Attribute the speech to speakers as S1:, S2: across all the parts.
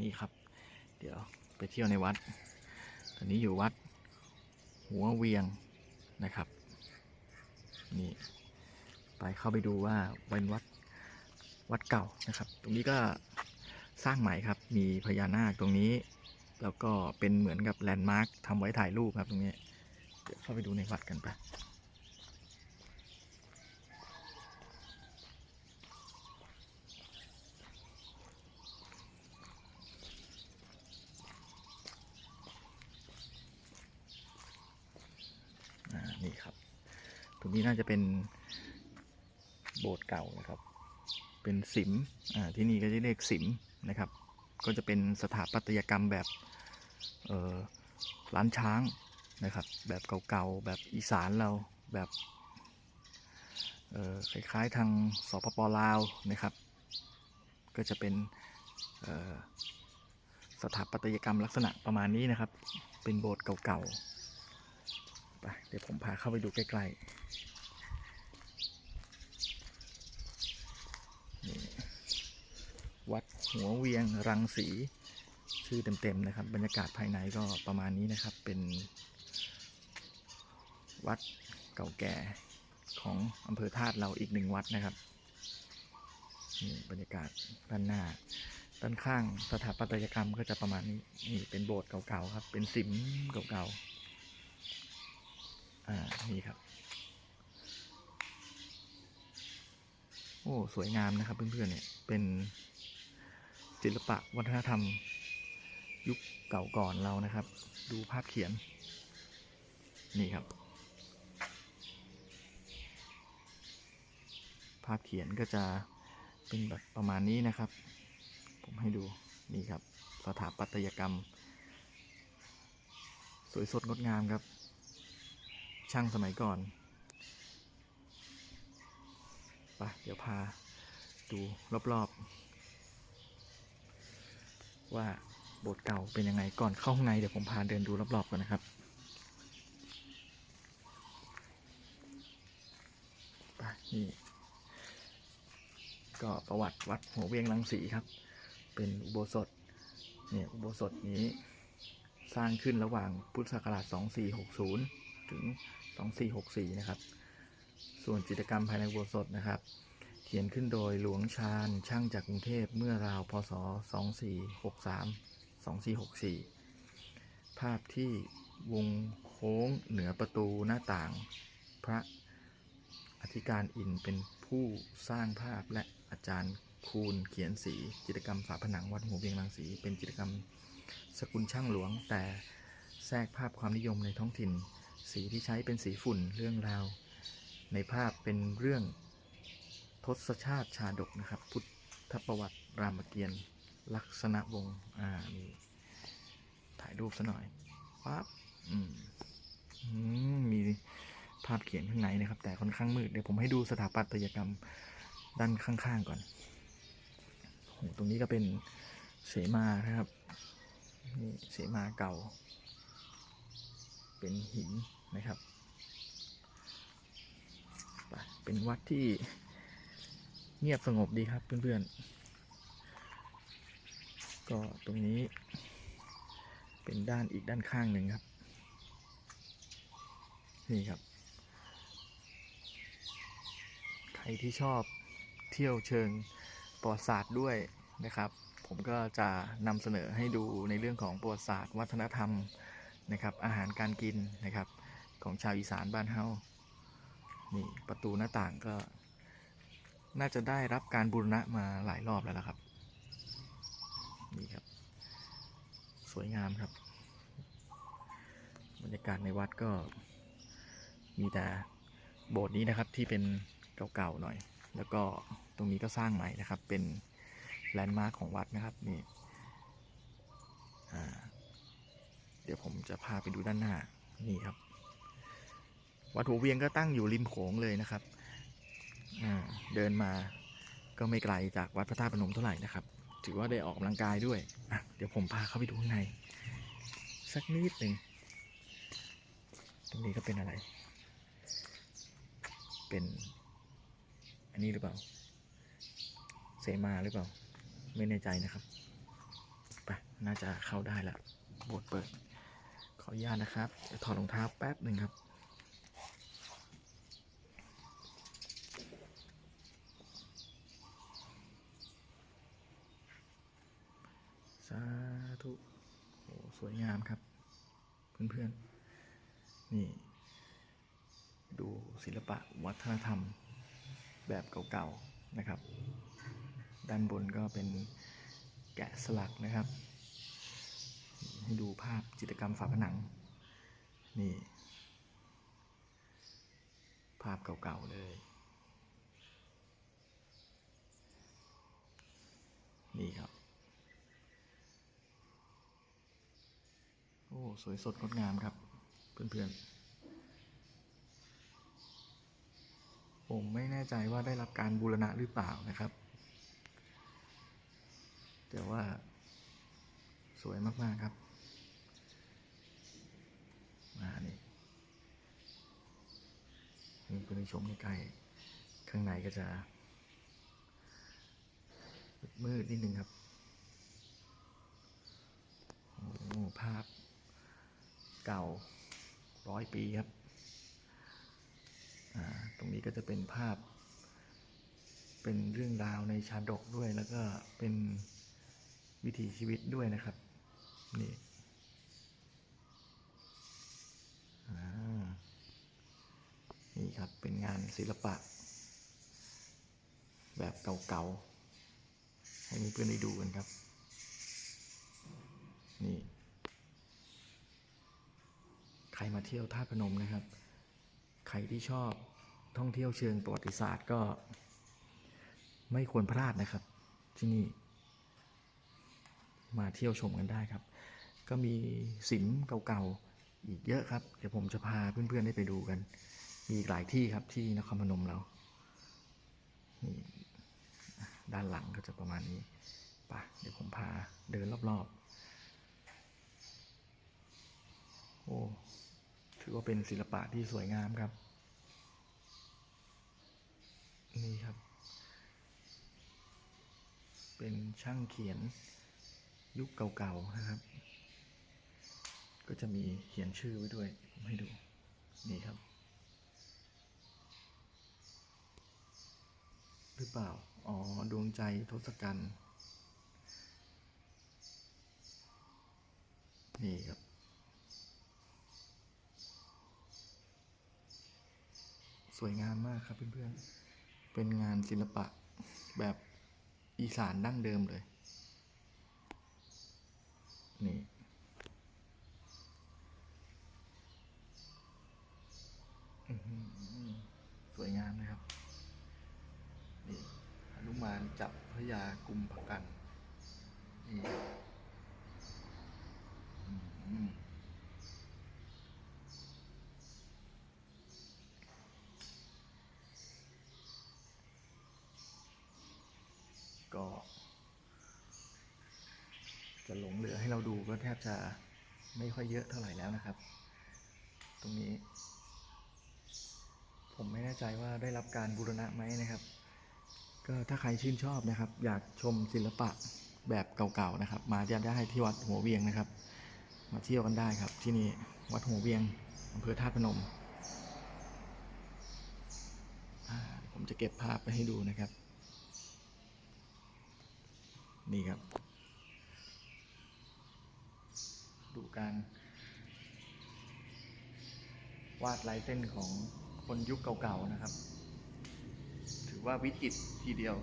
S1: นี่ครับ เดี๋ยวไปเที่ยวในวัด ตอนนี้อยู่วัด หัวเวียงนะครับ นี่ ไปเข้าไปดูว่าเป็นวัดวัดเก่านะครับ ตรงนี้ก็สร้างใหม่ครับ มีพญานาคตรงนี้ แล้วก็เป็นเหมือนกับแลนด์มาร์คทำไว้ถ่ายรูปครับตรงนี้ เดี๋ยวเข้าไปดูในวัดกันไปอ่านี่ครับ ตรงนี้น่าจะเป็นโบสถ์เก่านะครับ เป็นสิมอ่าที่นี่ก็จะเรียกสิมนะครับ ก็จะเป็นสถาปัตยกรรมแบบเออร้านช้างนะครับ แบบเก่าๆ แบบอีสานเราแบบเออคล้ายๆทางสปปลาวนะครับ ก็จะเป็นสถาปัตยกรรมลักษณะประมาณนี้นะครับ เป็นโบสถ์เก่าๆ ไปเดี๋ยวผมพาเข้าไปดูใกล้ๆนี่วัดหัวเวียงรังสี ชื่อเต็มๆนะครับ บรรยากาศภายในก็ประมาณนี้นะครับ เป็นวัดเก่าแก่ของอำเภอธาตุเราอีกหนึ่งวัดนะครับนี่บรรยากาศด้านหน้า ด้านข้างสถาปัตยกรรมก็จะประมาณนี้นี่เป็นโบสถ์เก่าๆครับ เป็นสิมเก่าๆ อ่า นี่ครับ โอ้ สวยงามนะครับ เพื่อนๆ เนี่ย เป็นศิลปะวัฒนธรรม ยุคเก่าก่อนเรานะครับ ดูภาพเขียน นี่ครับ ภาพเขียนก็จะเป็นแบบประมาณนี้นะครับ ผมให้ดู นี่ครับ สถาปัตยกรรม สวยสดงดงามครับ ช่างสมัยก่อนไปเดี๋ยวพาดูรอบๆ ว่าโบสถ์เก่าเป็นยังไงก่อนเข้าข้างในเดี๋ยวผมพาเดินดูรอบๆก่อนนะครับไปนี่ก็ประวัติวัดหัวเวียงรังสีครับ เป็นอุโบสถเนี่ยอุโบสถนี้สร้างขึ้นระหว่างพุทธศักราช 2460 ถึง 2464 นะครับ ส่วนจิตรกรรมภายในอุโบสถนะครับ เขียนขึ้นโดยหลวงชาญช่างจากกรุงเทพเมื่อราวพศ 2463 2464 ภาพที่วงโค้งเหนือประตูหน้าต่าง พระอธิการอินเป็นผู้สร้างภาพและอาจารย์คูณเขียนสีจิตรกรรมฝาผนังวัดหัวเวียงรังสีเป็นจิตรกรรมสกุลช่างหลวง แต่แทรกภาพความนิยมในท้องถิ่น สีที่ใช้เป็นสีฝุ่นเรื่องราว ในภาพเป็นเรื่องทศชาติชาดกนะครับ พุทธประวัติรามเกียรติ์ลักษณะวงศ์อ่านี่ถ่ายรูปซะหน่อยปั๊บอืมอืมมีภาพเขียนข้างในนะครับ แต่ค่อนข้างมืดเดี๋ยวผมให้ดูสถาปัตยกรรมด้านข้างๆก่อนโอ้โหตรงนี้ก็เป็นเสมานะครับนี่เสมาเก่า เป็นหิน นะครับ เป็นวัดที่เงียบสงบดีครับเพื่อนๆ ก็ตรงนี้เป็นด้านอีกด้านข้างหนึ่งครับ นี่ครับ ใครที่ชอบเที่ยวเชิงประวัติศาสตร์ด้วยนะครับผมก็จะนำเสนอให้ดูในเรื่องของประวัติศาสตร์ วัฒนธรรมนะครับ อาหารการกินนะครับ ของชาวอีสานบ้านเฮานี่ประตูหน้าต่างก็ น่าจะได้รับการบูรณะมาหลายรอบแล้วละครับ นี่ครับ สวยงามครับ บรรยากาศในวัดก็มีแต่โบสถ์นี้นะครับที่เป็นเก่าๆหน่อย แล้วก็ตรงนี้ก็สร้างใหม่นะครับ เป็นแลนด์มาร์คของวัดนะครับนี่เดี๋ยวผมจะพาไปดูด้านหน้านี่ครับ วัดหัวเวียงก็ตั้งอยู่ริมโขงเลยนะครับเดินมาก็ไม่ไกลจากวัดพระธาตุพนมเท่าไหร่นะครับ ถือว่าได้ออกกำลังกายด้วยเดี๋ยวผมพาเข้าไปดูข้างใน สักนิดหนึ่งตรงนี้ก็เป็นอะไร เป็น อันนี้หรือเปล่า เสมาหรือเปล่า ไม่แน่ใจนะครับไปน่าจะเข้าได้ล้วโบสถ์เปิด ขออนุญาตนะครับถอดรองเท้าแป๊บหนึ่งครับ สาธุโอ้สวยงามครับ เพื่อนๆ นี่ ดูศิลปะวัฒนธรรมแบบเก่าๆนะครับ ด้านบนก็เป็นแกะสลักนะครับ ให้ดูภาพจิตรกรรมฝาผนัง นี่ ภาพเก่าๆเลยนี่ครับ โอ้ สวยสดงดงามครับ เพื่อนๆ ผมไม่แน่ใจว่าได้รับการบูรณะหรือเปล่านะครับ แต่ว่าสวยมาก ๆ ครับ มานี่มีเพื่อนชมใกล้ๆข้างในก็จะ มืดนิดนึงครับ โอ้ภาพ เก่าร้อยปีครับ ตรงนี้ก็จะเป็นภาพ เป็นเรื่องราวในชาดกด้วย แล้วก็เป็นวิถีชีวิตด้วยนะครับ นี่นี่ครับ เป็นงานศิลปะ แบบเก่าๆ ให้เพื่อนๆได้ดูกันครับ นี่ ใครมาเที่ยวท่าพนมนะครับ ใครที่ชอบท่องเที่ยวเชิงประวัติศาสตร์ก็ ไม่ควรพลาดนะครับ ที่นี่ มาเที่ยวชมกันได้ครับ ก็มีสิมเก่าๆอีกเยอะครับ เดี๋ยวผมจะพาเพื่อนๆได้ไปดูกัน มีหลายที่ครับที่นครพนมเรานี่ด้านหลังก็จะประมาณนี้ไปะเดี๋ยวผมพาเดินรอบๆ โอ้ ถือว่าเป็นศิลปะที่สวยงามครับ นี่ครับ เป็นช่างเขียนยุคเก่าๆนะครับ ก็จะมีเขียนชื่อไว้ด้วยให้ดู นี่ครับ หรือเปล่า อ๋อ ดวงใจทศกัณฐ์นี่ครับ สวยงามมากครับเพื่อนๆ เป็นงานศิลปะแบบอีสานดั้งเดิมเลย นี่สวยงามนะครับ นี่หนุมานจับพระยากุมภกันนี่อื้อหือ ก็ จะหลงเหลือให้เราดูก็แทบจะไม่ค่อยเยอะเท่าไหร่แล้วนะครับ ตรงนี้ ผมไม่แน่ใจว่าได้รับการบูรณะไหมนะครับ ก็ถ้าใครชื่นชอบนะครับ อยากชมศิลปะแบบเก่าๆนะครับ มาได้ที่วัดหัวเวียงนะครับ มาเที่ยวกันได้ครับ ที่นี่วัดหัวเวียงอำเภอธาตุพนม ผมจะเก็บภาพไปให้ดูนะครับ นี่ครับ ดูการ วาดลายเส้นของคนยุคเก่าๆนะครับ ถือว่าวิจิตรทีเดียว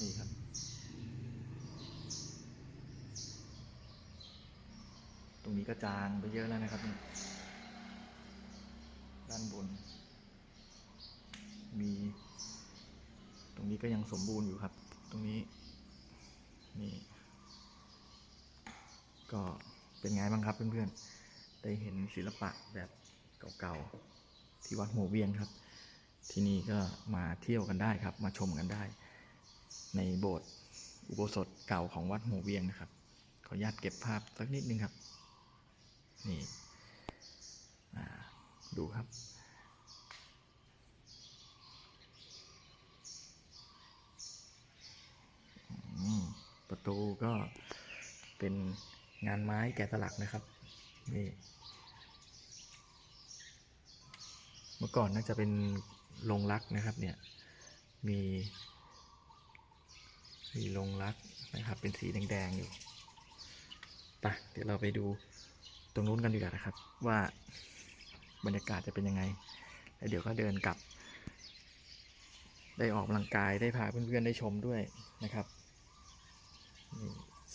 S1: นี่ครับตรงนี้ก็จางไปเยอะแล้วนะครับนี่ด้านบน มี นี้ก็ยังสมบูรณ์อยู่ครับ ตรงนี้ นี่ ก็เป็นไงบ้างครับเพื่อนๆ ได้เห็นศิลปะแบบเก่าๆ ที่วัดหัวเวียงครับ ที่นี่ก็มาเที่ยวกันได้ครับ มาชมกันได้ ในโบสถ์อุโบสถเก่าของวัดหัวเวียงนะครับ ขออนุญาตเก็บภาพสักนิดนึงครับ นี่ดูครับ อืม ประ ตูก็เป็นงานไม้แกะสลักนะครับ นี่เมื่อก่อนน่าจะเป็นโรงรักนะครับ เนี่ย มีมีโรงรักนะครับ เป็นสีแดงๆอยู่ไปเดี๋ยวเราไปดูตรงนู้นกันดีกว่านะครับ ว่าบรรยากาศจะเป็นยังไง แล้วเดี๋ยวก็เดินกลับ ได้ออกกำลังกายได้พาเพื่อนๆได้ชมด้วยนะครับ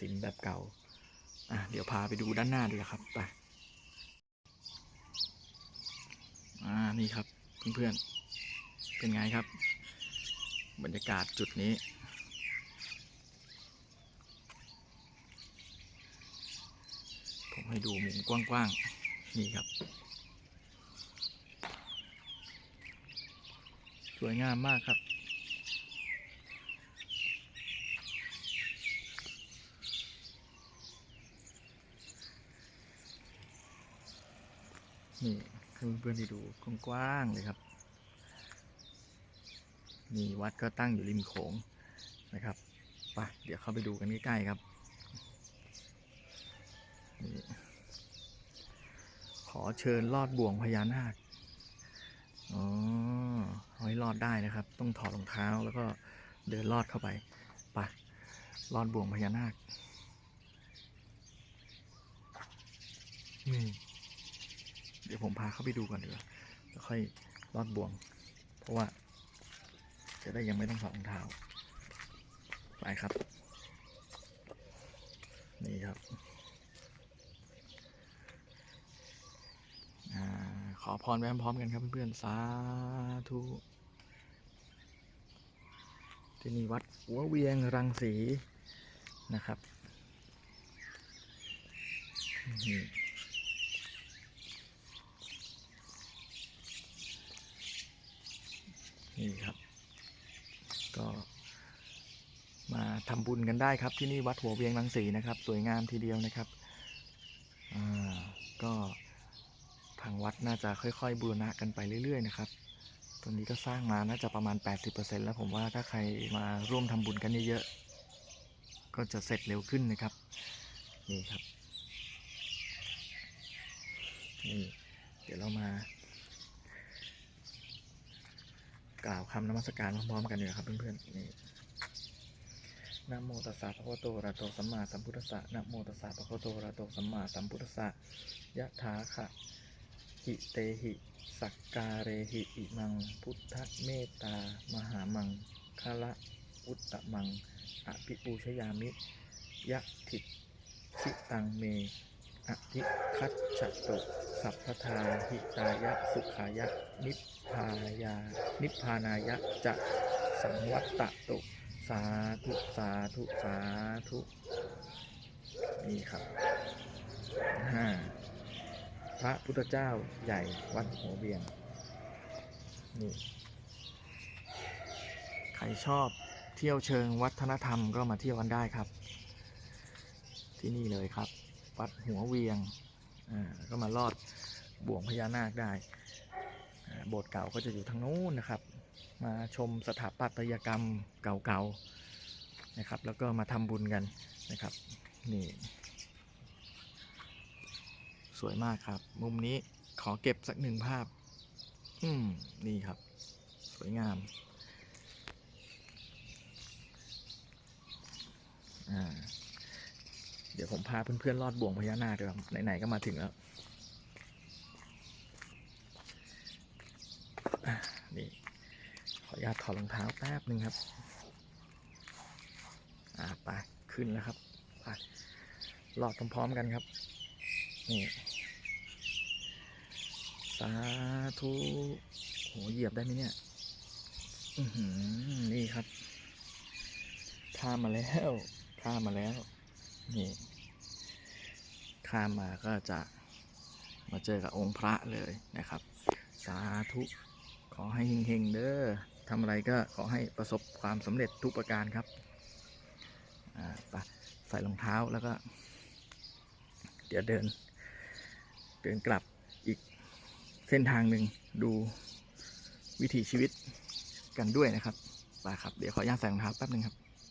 S1: สินแบบเก่า อะเดี๋ยวพาไปดูด้านหน้าดีกว่าครับไปอ่านี่ครับเพื่อนๆเป็นไงครับ บรรยากาศจุดนี้ ผมให้ดูมุมกว้างๆนี่ครับ สวยงามมากครับ นี่ให้เพื่อนๆได้ดูกว้างๆเลยครับ นี่วัดก็ตั้งอยู่ริมโขงนะครับไปเดี๋ยวเข้าไปดูกันใกล้ๆครับนี่ขอเชิญลอดบ่วงพญานาคอ๋อเอาให้รอดได้นะครับ ต้องถอดรองเท้าแล้วก็เดินลอดเข้าไปไปลอดบ่วงพญานาคนี่ ดี๋ยวผมพาเข้าไปดูก่อนดีกว่าแล้วค่อยลอดบ่วง เพราะว่า จะได้ยังไม่ต้องถอดรองเท้า ไปครับ นี่ครับอขอพรไปพร้อมๆกันครับเพื่อนๆ สาธุ ที่นี่วัดหัวเวียงรังสีนะครับนี่ นี่ครับ ก็มาทำบุญกันได้ครับที่นี่วัดหัวเวียงรังสีนะครับ สวยงามทีเดียวนะครับอ่าก็ทางวัดน่าจะค่อยๆบูรณะกันไปเรื่อย ๆ นะครับตอนนี้ก็สร้างมาน่าจะประมาณ 80%แล้วผมว่าถ้าใครมาร่วมทำบุญกันเยอะๆก็จะเสร็จเร็วขึ้นนะครับ นี่ครับนี่เดี๋ยวเรามา กล่าวคำนมัสการพร้อมๆกันเลยครับเพื่อนๆนี่นะโมตัสสะภะคะวะโตอะระหะโตสัมมาสัมพุทธัสสะนะโมตัสสะภะคะวะโตอะระหะโตสัมมาสัมพุทธัสสะยะถาคะหิเตหิสักการเรหิอิมัง พุทธเมตตา มหามังคละอุตตมังอภิปูชยามิยะถิชิตังเม อธิคัตฉตุสัพพทาหิตายะ สุขายะ นิพพายา นิพพานายะ จะสังวัตตตุสาธุ สาธุ สาธุ นี่ครับห้าพระพุทธเจ้าใหญ่วัดหัวเวียง นี่ ใครชอบเที่ยวเชิงวัฒนธรรมก็มาเที่ยวกันได้ครับ ที่นี่เลยครับ วัดหัวเวียงก็มาลอดบ่วงพญานาคได้ โบสถ์เก่าก็จะอยู่ทางนู้นนะครับ มาชมสถาปัตยกรรมเก่าๆนะครับ แล้วก็มาทำบุญกันนะครับนี่สวยมากครับ มุมนี้ขอเก็บสักหนึ่งภาพ อืมนี่ครับ สวยงามอ่า เดี๋ยวผมพาเพื่อนๆลอดบ่วงพญานาคด้วยครับไหนๆก็มาถึงแล้วนี่ขออนุญาตถอดรองเท้าแป๊บหนึ่งครับ อ่าไปขึ้นแล้วครับไปลอดพร้อมๆกันครับ นี่สาธุโหเหยียบได้ไหมเนี่ยอือหือนี่ครับข้ามาแล้วข้ามาแล้ว นี่ข้ามมาก็จะมาเจอกับองค์พระเลยนะครับ สาธุขอให้เฮงๆเด้อทำอะไรก็ขอให้ประสบความสำเร็จทุกประการครับใส่รองเท้าแล้วก็ เดี๋ยวเดิน เดินกลับอีกเส้นทางหนึ่งดูวิถีชีวิตกันด้วยนะครับไปครับ เดี๋ยวขออนุญาตใส่รองเท้าแป๊บหนึ่งครับ